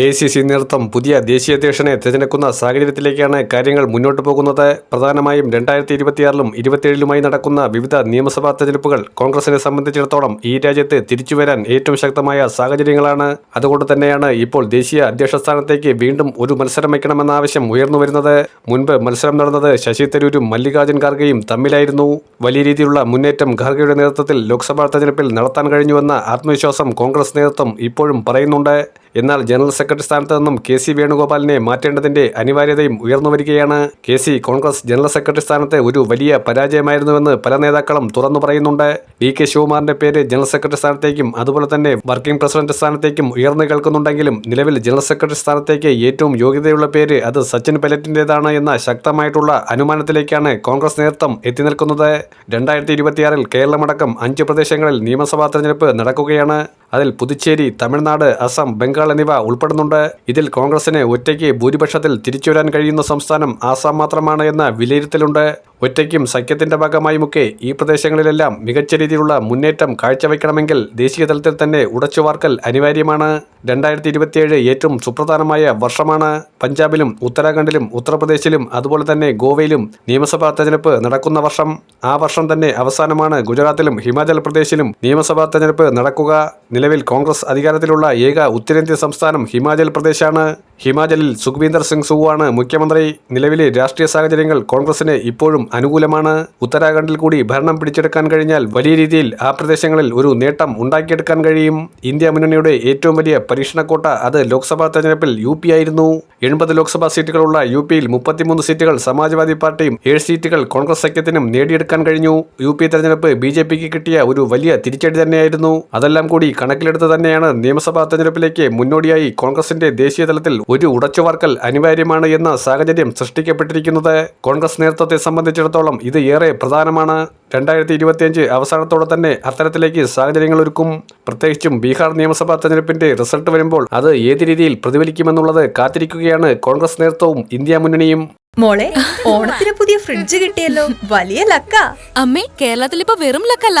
A C C നേതൃത്വം പുതിയ ദേശീയ അധ്യക്ഷനെ തിരഞ്ഞെടുക്കുന്ന സാഹചര്യത്തിലേക്കാണ് കാര്യങ്ങൾ മുന്നോട്ട് പോകുന്നത്. പ്രധാനമായും രണ്ടായിരത്തി ഇരുപത്തിയാറിലും ഇരുപത്തിയേഴിലുമായി നടക്കുന്ന വിവിധ നിയമസഭാ തെരഞ്ഞെടുപ്പുകൾ കോൺഗ്രസിനെ സംബന്ധിച്ചിടത്തോളം ഈ രാജ്യത്ത് തിരിച്ചുവരാൻ ഏറ്റവും ശക്തമായ സാഹചര്യങ്ങളാണ്. അതുകൊണ്ട് തന്നെയാണ് ഇപ്പോൾ ദേശീയ അധ്യക്ഷ സ്ഥാനത്തേക്ക് വീണ്ടും ഒരു മത്സരം വയ്ക്കണമെന്ന ആവശ്യം ഉയർന്നു വരുന്നത്. മുൻപ് മത്സരം നടന്നത് ശശി തരൂരും മല്ലികാർജുൻ ഖാർഗെയും തമ്മിലായിരുന്നു. വലിയ രീതിയിലുള്ള മുന്നേറ്റം ഖാർഗെയുടെ നേതൃത്വത്തിൽ ലോക്സഭാ തെരഞ്ഞെടുപ്പിൽ നടത്താൻ കഴിഞ്ഞുവെന്ന ആത്മവിശ്വാസം കോൺഗ്രസ് നേതൃത്വം ഇപ്പോഴും പറയുന്നുണ്ട്. എന്നാൽ ജനറൽ സെക്രട്ടറി സ്ഥാനത്ത് നിന്നും കെ സി വേണുഗോപാലിനെ മാറ്റേണ്ടതിന്റെ അനിവാര്യതയും ഉയർന്നു വരികയാണ്. K C Congress general secretary സ്ഥാനത്തെ ഒരു വലിയ പരാജയമായിരുന്നുവെന്ന് പല നേതാക്കളും തുറന്നു പറയുന്നുണ്ട്. വി കെ ശിവകുമാറിന്റെ പേര് ജനറൽ സെക്രട്ടറി സ്ഥാനത്തേക്കും അതുപോലെ തന്നെ വർക്കിംഗ് പ്രസിഡന്റ് സ്ഥാനത്തേക്കും ഉയർന്നു കേൾക്കുന്നുണ്ടെങ്കിലും നിലവിൽ ജനറൽ സെക്രട്ടറി സ്ഥാനത്തേക്ക് ഏറ്റവും യോഗ്യതയുള്ള പേര് അത് സച്ചിൻ പൈലറ്റിന്റേതാണ് എന്ന ശക്തമായിട്ടുള്ള അനുമാനത്തിലേക്കാണ് കോൺഗ്രസ് നേതൃത്വം എത്തി നിൽക്കുന്നത്. രണ്ടായിരത്തി ഇരുപത്തിയാറിൽ കേരളമടക്കം അഞ്ച് പ്രദേശങ്ങളിൽ നിയമസഭാ തെരഞ്ഞെടുപ്പ് നടക്കുകയാണ്. അതിൽ പുതുച്ചേരി തമിഴ്നാട് അസം ബംഗാൾ എന്നിവ ഉൾപ്പെടുന്നുണ്ട്. ഇതിൽ കോൺഗ്രസിന് ഒറ്റയ്ക്ക് ഭൂരിപക്ഷത്തിൽ തിരിച്ചുവരാൻ കഴിയുന്ന സംസ്ഥാനം ആസാം മാത്രമാണ് എന്ന വിലയിരുത്തലുണ്ട്. ഒറ്റയ്ക്കും സഖ്യത്തിന്റെ ഭാഗമായുമൊക്കെ ഈ പ്രദേശങ്ങളിലെല്ലാം മികച്ച രീതിയിലുള്ള മുന്നേറ്റം കാഴ്ചവെക്കണമെങ്കിൽ ദേശീയ തലത്തിൽ തന്നെ ഉടച്ചുവാർക്കൽ അനിവാര്യമാണ്. രണ്ടായിരത്തി ഇരുപത്തിയേഴ് ഏറ്റവും സുപ്രധാനമായ വർഷമാണ്. പഞ്ചാബിലും ഉത്തരാഖണ്ഡിലും ഉത്തർപ്രദേശിലും അതുപോലെ തന്നെ ഗോവയിലും നിയമസഭാ തെരഞ്ഞെടുപ്പ് നടക്കുന്ന വർഷം. ആ വർഷം തന്നെ അവസാനമാണ് ഗുജറാത്തിലും ഹിമാചൽ പ്രദേശിലും നിയമസഭാ തെരഞ്ഞെടുപ്പ് നടക്കുക. നിലവിൽ കോൺഗ്രസ് അധികാരത്തിലുള്ള ഏക ഉത്തരേന്ത്യൻ സംസ്ഥാനം ഹിമാചൽ പ്രദേശാണ്. ഹിമാചലിൽ സുഖ്വീന്ദർ സിംഗ് സുവാണ് മുഖ്യമന്ത്രി. നിലവിലെ രാഷ്ട്രീയ സാഹചര്യങ്ങൾ കോൺഗ്രസിന് ഇപ്പോഴും അനുകൂലമാണ്. ഉത്തരാഖണ്ഡിൽ കൂടി ഭരണം പിടിച്ചെടുക്കാൻ കഴിഞ്ഞാൽ വലിയ രീതിയിൽ ആ പ്രദേശങ്ങളിൽ ഒരു നേട്ടം ഉണ്ടാക്കിയെടുക്കാൻ കഴിയും. ഇന്ത്യ മുന്നണിയുടെ ഏറ്റവും വലിയ പരീക്ഷണക്കോട്ട അത് ലോക്സഭാ തെരഞ്ഞെടുപ്പിൽ യു പി ആയിരുന്നു. എൺപത് ലോക്സഭാ സീറ്റുകളുള്ള യു പിയിൽ മുപ്പത്തിമൂന്ന് സീറ്റുകൾ സമാജ്വാദി പാർട്ടിയും ഏഴ് സീറ്റുകൾ കോൺഗ്രസ് സഖ്യത്തിനും നേടിയെടുക്കാൻ കഴിഞ്ഞു. യു പി തെരഞ്ഞെടുപ്പ് ബി ജെ പിക്ക് കിട്ടിയ ഒരു വലിയ തിരിച്ചടി തന്നെയായിരുന്നു. അതെല്ലാം കൂടി കണക്കിലെടുത്ത് തന്നെയാണ് നിയമസഭാ തെരഞ്ഞെടുപ്പിലേക്ക് മുന്നോടിയായി കോൺഗ്രസിന്റെ ദേശീയ തലത്തിൽ ഒരു ഉടച്ചുവാർക്കൽ അനിവാര്യമാണ് എന്ന സാഹചര്യം സൃഷ്ടിക്കപ്പെട്ടിരിക്കുന്നത്. കോൺഗ്രസ് നേതൃത്വത്തെ സംബന്ധിച്ചിടത്തോളം ഇത് ഏറെ പ്രധാനമാണ്. രണ്ടായിരത്തി ഇരുപത്തിയഞ്ച് അവസാനത്തോടെ തന്നെ അത്തരത്തിലേക്ക് സാഹചര്യങ്ങൾ ഒരുക്കും പ്രത്യേകിച്ചും ബീഹാർ നിയമസഭാ തെരഞ്ഞെടുപ്പിന്റെ റിസൾട്ട് വരുമ്പോൾ അത് ഏത് രീതിയിൽ പ്രതിഫലിക്കുമെന്നുള്ളത് കാത്തിരിക്കുകയാണ് കോൺഗ്രസ് നേതൃത്വവും ഇന്ത്യ മുന്നണിയും. മോളെ ഓണത്തിന് പുതിയ ഫ്രിഡ്ജ് കിട്ടിയല്ലോ. വലിയ ലക്ക. അമ്മേ കേരളത്തിൽ ഇപ്പൊ വെറും ലക്കല്ല.